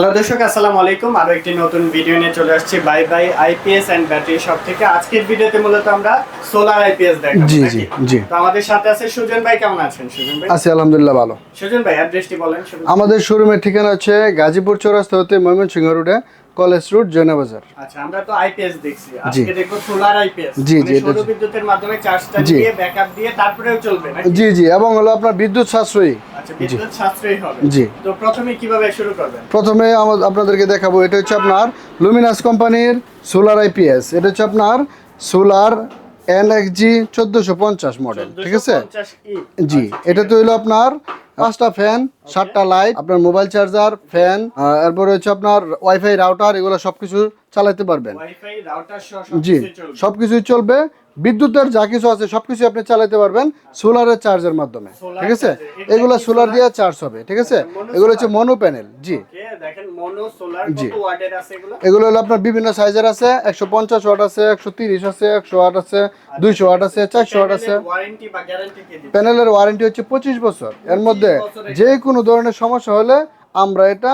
Hello দর্শক আসসালামু আলাইকুম। আরও একটি নতুন ভিডিও নিয়ে চলে আসছি bye bye IPS and battery shop থেকে। আজকের ভিডিওতে মূলত আমরা সোলার আইপিএস দেখাবো জি, জি, জি। তো আমাদের সাথে আছে সুজন ভাই কেমন আছেন? সুজন ভাই? আছি আলহামদুলিল্লাহ ভালো। সুজন ভাই অ্যাড্রেসটি বলেন আমাদের শোরুমের ঠিকানা হচ্ছে গাজীপুর চৌরাস্তা হতে ময়মনসিংহ রোডে কলেজ রোড জয়না বাজার। আচ্ছা আমরা তো আইপিএস দেখছি। আজকে দেখব সোলার আইপিএস জি, জি, সৌর বিদ্যুতের মাধ্যমে চার্জটা দিয়ে ব্যাকআপ দিয়ে তারপরেও চলবে নাকি? জি জি এবং হলো আপনার বিদ্যুৎ সাশ্রয়ী। আচ্ছা বিদ্যুৎ সাশ্রয়ী হবে। জি। তো প্রথমে কীভাবে শুরু করবেন? প্রথমে আপনাদেরকে দেখাবো এটা হচ্ছে আপনার লুমিনাস কোম্পানির সোলার আইপিএস এটা হচ্ছে আপনার সোলার এনএক্সজি চোদ্দোশো পঞ্চাশ মডেল ঠিক আছে? জি এটা তো হলো আপনার পাঁচটা ফ্যান সাতটা লাইট আপনার মোবাইল চার্জার ফ্যান এরপর রয়েছে আপনার ওয়াইফাই রাউটার এগুলো সবকিছু চালাতে পারবেন। জি সবকিছু চলবে। সবকিছুই চলবে। বিদ্যুতের যা কিছু আছে সবকিছু আপনি চালাতে পারবেন সোলারের চার্জের মাধ্যমে ঠিক আছে? এগুলো সোলার দিয়ে চার্জ হবে ঠিক আছে? এগুলো হচ্ছে মনো প্যানেল জি। দেখেন মনো সোলার জি। কত ওয়াটের আছে এগুলো? এগুলো হলো আপনার বিভিন্ন সাইজের আছে একশো পঞ্চাশ ওয়াট আছে একশো তিরিশ আছে একশো ওয়াট আছে দুইশো ওয়াট আছে চারশো ওয়াট আছে। ওয়ারেন্টি বা গ্যারান্টি কে দিবে প্যানেলের ওয়ারেন্টি হচ্ছে পঁচিশ বছর। এর মধ্যে যে কোনো ধরনের সমস্যা হলে আমরা এটা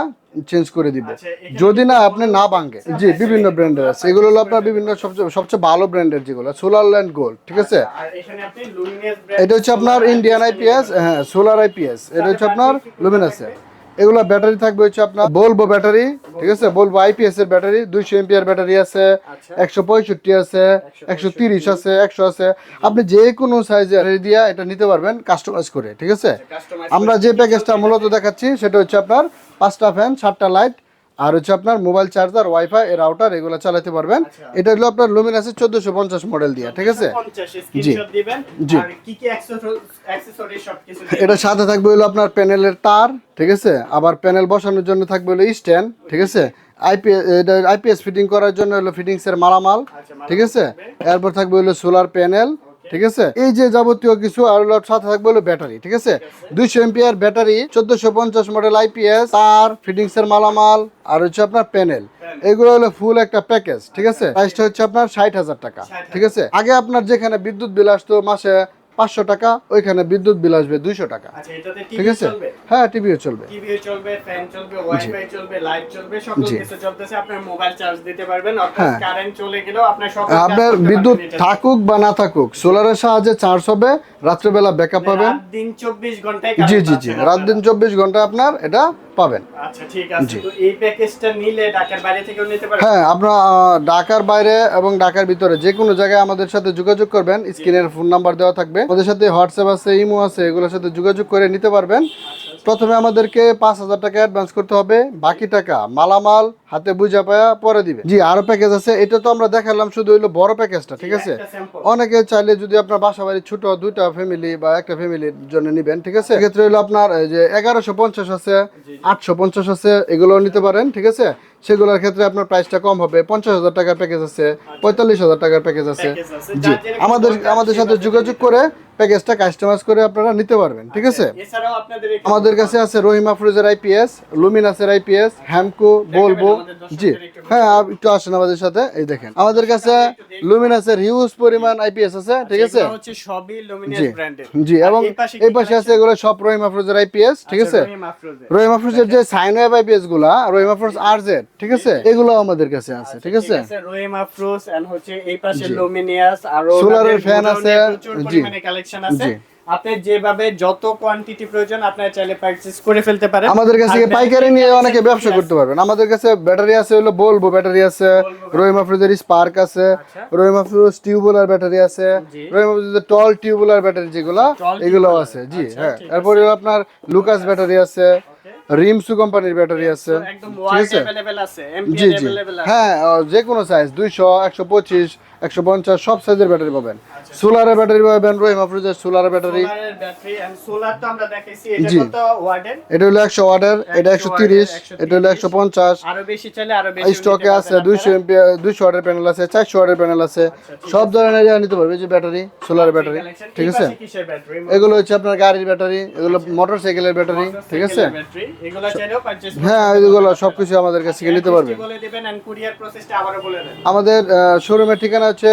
চেঞ্জ করে দিব। আচ্ছা, যদি না আপনি না ভাঙে। জি বিভিন্ন ব্র্যান্ডের আছে। এগুলো হলো আপনার বিভিন্ন সবচেয়ে সবচেয়ে ভালো ব্র্যান্ডের যেগুলো সোলার ল্যান্ড গোল্ড ঠিক আছে? এটা হচ্ছে আপনার ইন্ডিয়ান আইপিএস হ্যাঁ সোলার আইপিএস এটা হচ্ছে আপনার লুমিনাসের এগুলো ব্যাটারি থাকবে হচ্ছে আপনার বলব ব্যাটারি ঠিক আছে? বলব আইপিএস এর ব্যাটারি দুইশো এমপিআর ব্যাটারি আছে আচ্ছা। একশো পঁয়ষট্টি আছে একশো তিরিশ আছে একশো আছে। আপনি যে কোনো সাইজের দিয়া এটা নিতে পারবেন কাস্টমাইজ করে ঠিক আছে? আমরা যে প্যাকেজটা মূলত দেখাচ্ছি সেটা হচ্ছে আপনার পাঁচটা ফ্যান সাতটা লাইট আর হচ্ছে আপনার মোবাইল চার্জার ওয়াইফাই রাউটার এগুলো চালাতে পারবেন। এটা হলো আপনার লুমিনাসের চোদ্দশো পঞ্চাশ মডেল দিয়ে ঠিক আছে? 50 স্ক্রিনশট দিবেন জি। আর কি কি অ্যাকসেসরি সবকিছু এটা সাথে থাকবে হলো আপনার প্যানেলের তার ঠিক আছে? আবার প্যানেল বসানোর জন্য থাকবে হলো স্ট্যান্ড ঠিক আছে? আইপিএস ফিটিং করার জন্য হলো ফিটিংস এর আচ্ছা, মালামাল ঠিক আছে এরপর থাকবে হলো সোলার প্যানেল ঠিক আছে? এই যে যাবতীয় কিছু আর সাথে থাকবে হলো ব্যাটারি ঠিক আছে? দুইশো এমপিআর ব্যাটারি চোদ্দশো পঞ্চাশ মডেল আইপিএস আর ফিটিংস এর মালামাল আর হচ্ছে আপনার প্যানেল এগুলো হলো ফুল একটা প্যাকেজ ঠিক আছে? প্রাইসটা হচ্ছে আপনার ষাট হাজার টাকা ঠিক আছে? আগে আপনার যেখানে বিদ্যুৎ বিল আসতো মাসে পাঁচশো টাকা ওইখানে বিদ্যুৎ বিল আসবে দুইশো টাকা। আচ্ছা ঠিক আছে? হ্যাঁ টিভিও চলবে। আপনার হ্যাঁ। করতে বিদ্যুৎ থাকুক বা না থাকুক সোলারের সাহায্যে চার্জ হবে রাত্রেবেলা ব্যাকআপ পাবেন দিন 24 ঘন্টায় জি জি জি। রাত দিন চব্বিশ ঘণ্টা আপনার এটা পাবেন। আচ্ছা ঠিক আছে। তো এই প্যাকেজটা নিলে ঢাকার বাইরে থেকেও নিতে পারবেন? হ্যাঁ আপনার ঢাকার বাইরে এবং ঢাকার ভিতরে যে কোনো জায়গায় আমাদের সাথে যোগাযোগ করবেন। স্ক্রিনের ফোন নাম্বার দেওয়া থাকবে। ওদের সাথে হোয়াটসঅ্যাপ আছে ইমো আছে এগুলোর সাথে যোগাযোগ করে নিতে পারবেন। প্রথমে আমাদেরকে পাঁচ হাজার টাকা অ্যাডভান্স করতে হবে। বাকি টাকা মালামাল হাতে বুঝা পায়া পরে দিবে। জি আরও প্যাকেজ আছে। এটা তো আমরা দেখালাম শুধু হইল বড় প্যাকেজটা ঠিক আছে? অনেকে চাইলে যদি আপনার বাসা বাড়ি ছোট দুইটা ফ্যামিলি বা একটা ফ্যামিলির জন্য নিবেন ঠিক আছে? এক্ষেত্রে হলো আপনার এই যে এগারোশো পঞ্চাশ আছে আটশো পঞ্চাশ আছে এগুলো নিতে পারেন ঠিক আছে? সেগুলোর ক্ষেত্রে আপনার প্রাইসটা কম হবে। পঞ্চাশ হাজার টাকার প্যাকেজ আছে পঁয়তাল্লিশ হাজার টাকার প্যাকেজ আছে। জি আমাদের আমাদের সাথে যোগাযোগ করে প্যাকেজটা কাস্টমাইজ করে আপনারা নিতে পারবেন ঠিক আছে? এখানে আমাদের কাছে আছে রহিমা ফ্রুজের আইপিএস লুমিনাসের আইপিএস হ্যামকো বলব জি। হ্যাঁ একটু আসেন আমাদের সাথে এই দেখেন। আমাদের কাছে লুমিনাসের হিউজ পরিমাণ আইপিএস আছে ঠিক আছে? হচ্ছে সবই লুমিনাস ব্র্যান্ডেড জি এবং এই পাশে আছে এগুলো সব রহিম আফরোজের আইপিএস ঠিক আচ্ছা, আছে? রহিম আফরোজের যে সাইন ওয়েব আইপিএসগুলা রহিম আফরোজ আরজেড ঠিক আছে? এগুলো আমাদের কাছে আছে ঠিক আছে? রহিম আফরোজ এন্ড হচ্ছে এই পাশে লুমিনাস আর সোলারের ফ্যান আছে, জি। কালেকশন আছে। আপনার যেভাবে যত কোয়ান্টিটি প্রয়োজন আপনারা চাইলে পারচেজ করে ফেলতে পারেন। আমাদের কাছে পাইকারি নিয়ে অনেকে ব্যবসা করতে পারবেন। আমাদের কাছে ব্যাটারি আছে হলো বলব ব্যাটারি আছে রহিম আফরুদের স্পার্ক আছে রহিম আফরুজ টিউবুলার ব্যাটারি আছে রহিম টল টিউবুলার ব্যাটারি যেগুলো এগুলো আছে জি আচ্ছা, হ্যাঁ। তারপরে আপনার লুকাস ব্যাটারি আছে রিমসু কোম্পানির ব্যাটারি আছে ঠিক আছে? জি জি। হ্যাঁ যে কোনো সাইজ দুইশো একশো পঁচিশ একশো পঞ্চাশ সব সাইজের ব্যাটারি পাবেন। সোলারের ব্যাটারি পাবেন রহিমা ফ্রুজের সোলারের ব্যাটারি। জি। এটা হলো একশো ওয়াটের এটা একশো তিরিশ এটা হলো একশো পঞ্চাশ। স্টকে আছে দুইশো এমপি দুইশো ওয়াটের প্যানেল আছে চারশো ওয়াটের প্যানেল আছে। আচ্ছা, সব ধরনের নিতে পারবে যে ব্যাটারি সোলার ব্যাটারি ঠিক আছে এগুলো হচ্ছে আপনার গাড়ির ব্যাটারি এগুলো মোটর সাইকেলের ব্যাটারি ঠিক আছে? হ্যাঁ এগুলো সবকিছু আমাদের কাছ থেকে নিতে দেন। আমাদের শোরুমের ঠিকানা হচ্ছে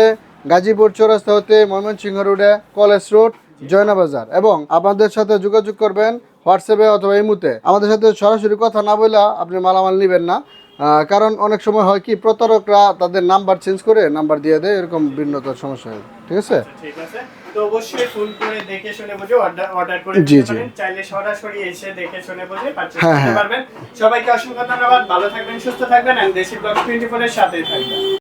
গাজীপুর চৌরাস্তা হতে ময়মনসিংহ রোডে কলেজ রোড জয়না বাজার। এবং আমাদের সাথে যোগাযোগ করবেন হোয়াটসঅ্যাপে অথবা ইমুতে। আমাদের সাথে সরাসরি কথা না বলে আপনি মালামাল নেবেন না। কারণ অনেক সময় হয় কি প্রতারকরা তাদের নাম্বার চেঞ্জ করে নাম্বার দিয়ে দেয় এরকম ভিন্নতার সমস্যা হয়। ঠিক আছে? ঠিক আছে। তো অবশ্যই ফোন করে দেখে শুনে বুঝে অর্ডার অর্ডার করে দিতে পারেন। চাইলে সরাসরি এসে দেখে শুনে বুঝে পারচেজ হ্যাঁ, করতে হ্যাঁ। পারবেন। সবাইকে অসংখ্য ধন্যবাদ। ভালো থাকবেন সুস্থ থাকবেন এন্ড দেশি ব্লগ 24 এর সাথেই থাকবেন।